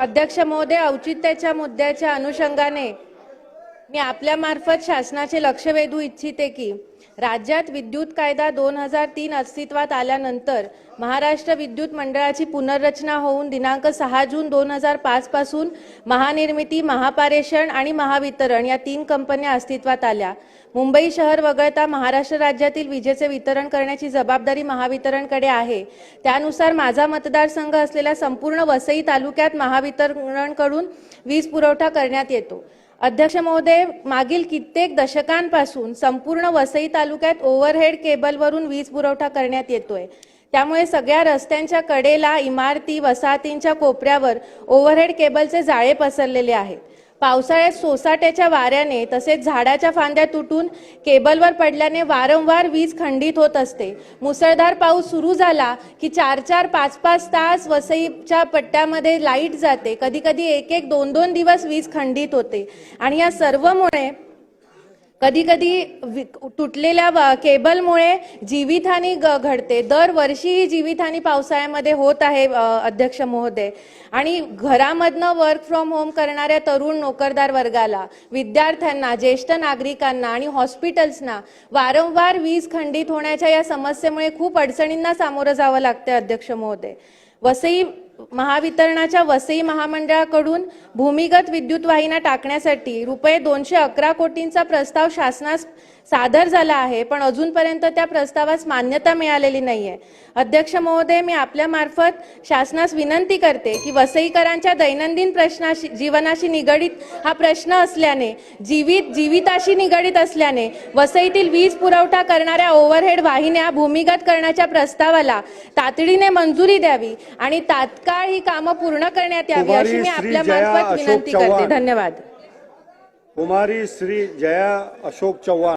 अध्यक्ष महोदय औचित्याच्या मुद्द्याच्या अनुषंगाने मी आपल्यामार्फत शासनाचे लक्ष वेधू इच्छिते की राज्यात विद्युत कायदा दोन हजार तीन अस्तित्वात आल्यानंतर महाराष्ट्र विद्युत मंडळाची पुनर्रचना होऊन दिनांक सहा जून दोन हजार पाच पासून महानिर्मिती महापारेषण आणि महावितरण या तीन कंपन्या अस्तित्वात आल्या. मुंबई शहर वगळता महाराष्ट्र राज्यातील विजेचे वितरण करण्याची जबाबदारी महावितरणकडे आहे. त्यानुसार माझा मतदारसंघ असलेल्या संपूर्ण वसई तालुक्यात महावितरणकडून वीज पुरवठा करण्यात येतो. अध्यक्ष महोदय मागील कित्येक दशकांपासून संपूर्ण वसई तालुक्यात ओव्हरहेड केबलवरून वीज पुरवठा करण्यात येतोय. त्यामुळे सगळ्या रस्त्यांच्या कडेला इमारती वसाहतींच्या कोपऱ्यावर ओव्हरहेड केबलचे जाळे पसरलेले आहेत. पावसाळ्यात सोसाट्याच्या वाऱ्याने तसेच झाडाच्या फांद्या तुटून केबलवर पडल्याने वारंवार वीज खंडित होत असते. मुसळधार पाऊस सुरू झाला की चार चार पाच पाच तास वसईच्या पट्ट्यामध्ये लाइट जाते. कधी कधी एक एक दोन दोन दिवस वीज खंडित होते. आणि या सर्वमुळे कधी कधी तुटलेल्या व- केबलमुळे जीवितहानी ग- घडते. दरवर्षी ही जीवितहानी पावसाळ्यामध्ये होत आहे अध्यक्ष महोदय. आणि घरामधनं वर्क फ्रॉम होम करणाऱ्या तरुण नोकरदार वर्गाला विद्यार्थ्यांना ज्येष्ठ नागरिकांना आणि हॉस्पिटल्सना वारंवार वीज खंडित होण्याच्या या समस्येमुळे खूप अडचणींना सामोरं जावं लागते अध्यक्ष महोदय. वसई महावितरणाच्या वसई महामंडळाकडून भूमिगत विद्युत वाहिन्या टाकण्यासाठी रुपये दोनशे अकरा कोटींचा प्रस्ताव शासनास सादर झाला आहे पण अजूनपर्यंत त्या प्रस्तावास मान्यता मिळालेली नाहीये. अध्यक्ष महोदय मी आपल्या मार्फत शासनास विनंती करते की वसईकरांच्या दैनंदिन प्रश्नाशी जीवनाशी निगडीत हा प्रश्न असल्याने जीवित जीविताशी निगडीत असल्याने वसईतील वीज पुरवठा करणाऱ्या ओव्हरहेड वाहिन्या भूमिगत करण्याच्या प्रस्तावाला तातडीने मंजुरी द्यावी आणि तात तात्काळ ही कामं पूर्ण करण्यात यावी अशी मी आपल्या मार्फत विनंती करते. धन्यवाद. कुमारी श्री जया अशोक चव्हाण.